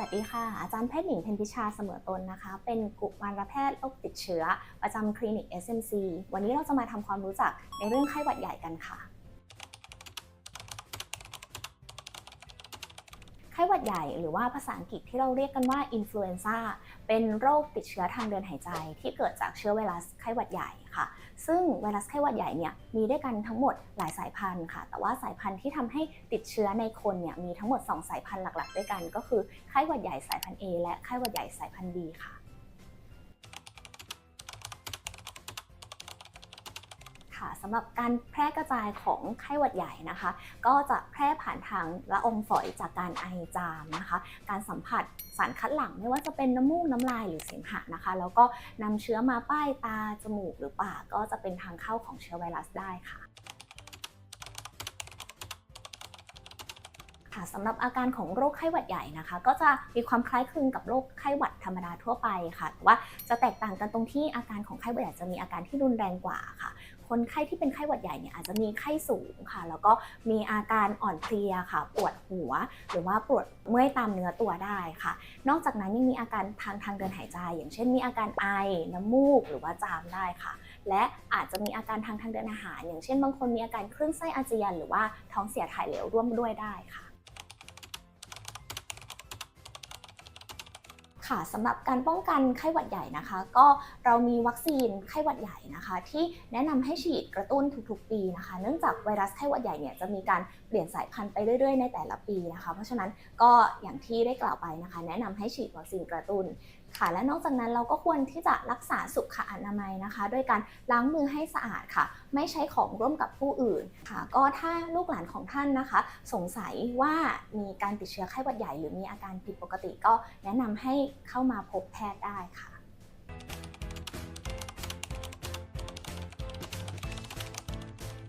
วัสดีค่ะ อาจารย์แพทย์หญิงเพ็ญพิชาเสมอตนนะคะ เป็นกุมารแพทย์โรคติดเชื้อ ประจำคลินิก SMC วันนี้เราจะมาทำความรู้จักในเรื่องไข้หวัดใหญ่กันค่ะ ข้หวัดใหญ่หรือว่าภาษาอังกฤษที่เราเรียกกันว่าอินฟลูเอนซ่าเป็นโรคติดเชื้อทางเดินหายใจที่เกิดจากเชื้อไวรัสไข้หวัดใหญ่ค่ะ ซึ่งไวรัสไข้หวัดใหญ่เนี่ยมีด้วยกันทั้งหมดหลายสายพันธุ์ค่ะ แต่ว่าสายพันธุ์ที่ทำให้ติดเชื้อในคนเนี่ยมีทั้งหมด 2 สายพันธุ์หลักๆ ด้วยกัน ก็คือไข้หวัดใหญ่สายพันธุ์ A และไข้หวัดใหญ่สายพันธุ์ B ค่ะ ค่ะสำหรับการแพร่กระจายของไข้หวัดใหญ่นะคะ ก็จะแพร่ผ่านทางละอองฝอยจากการไอจามนะคะ การสัมผัสสารคัดหลั่งไม่ว่าจะเป็นน้ำมูกน้ำลายหรือเสมหะนะคะ แล้วก็นำเชื้อมาป้ายตาจมูกหรือปากก็จะเป็นทางเข้าของเชื้อไวรัสได้ค่ะค่ะสำหรับอาการของโรคไข้หวัดใหญ่นะคะ ก็จะมีความคล้ายคลึงกับโรคไข้หวัดธรรมดาทั่วไปค่ะแต่ว่าจะแตกต่างกันตรงที่อาการของไข้หวัดใหญ่จะมีอาการที่รุนแรงกว่าค่ะ คนไข้ที่เป็นไข้หวัดใหญ่เนี่ยอาจจะมีไข้สูงค่ะ แล้วก็มีอาการอ่อนเพลียค่ะ ปวดหัว หรือว่าปวดเมื่อยตามเนื้อตัวได้ค่ะ นอกจากนั้นยังมีอาการทางทางเดินหายใจ อย่างเช่นมีอาการไอ น้ำมูก หรือว่าจามได้ค่ะ และอาจจะมีอาการทางทางเดินอาหาร อย่างเช่น บางคนมีอาการคลื่นไส้อาเจียน หรือว่าท้องเสียถ่ายเหลวร่วมด้วยได้ค่ะ ค่ะสำหรับการป้องกันไข้หวัดใหญ่นะคะ ก็เรามีวัคซีนไข้หวัดใหญ่นะคะ ที่แนะนำให้ฉีดกระตุ้นทุกๆ ปีนะคะ เนื่องจากไวรัสไข้หวัดใหญ่เนี่ยจะมีการเปลี่ยนสายพันธุ์ไปเรื่อยๆ ในแต่ละปีนะคะ เพราะฉะนั้นก็อย่างที่ได้กล่าวไปนะคะ แนะนำให้ฉีดวัคซีนกระตุ้น ค่ะ และนอกจากนั้นเราก็ควรที่จะรักษาสุขอนามัยนะคะ ด้วยการล้างมือให้สะอาดค่ะ ไม่ใช้ของร่วมกับผู้อื่นค่ะ ก็ถ้าลูกหลานของท่านนะคะ สงสัยว่ามีการติดเชื้อไข้หวัดใหญ่หรือมีอาการผิดปกติก็แนะนำให้เข้ามาพบแพทย์ได้ค่ะ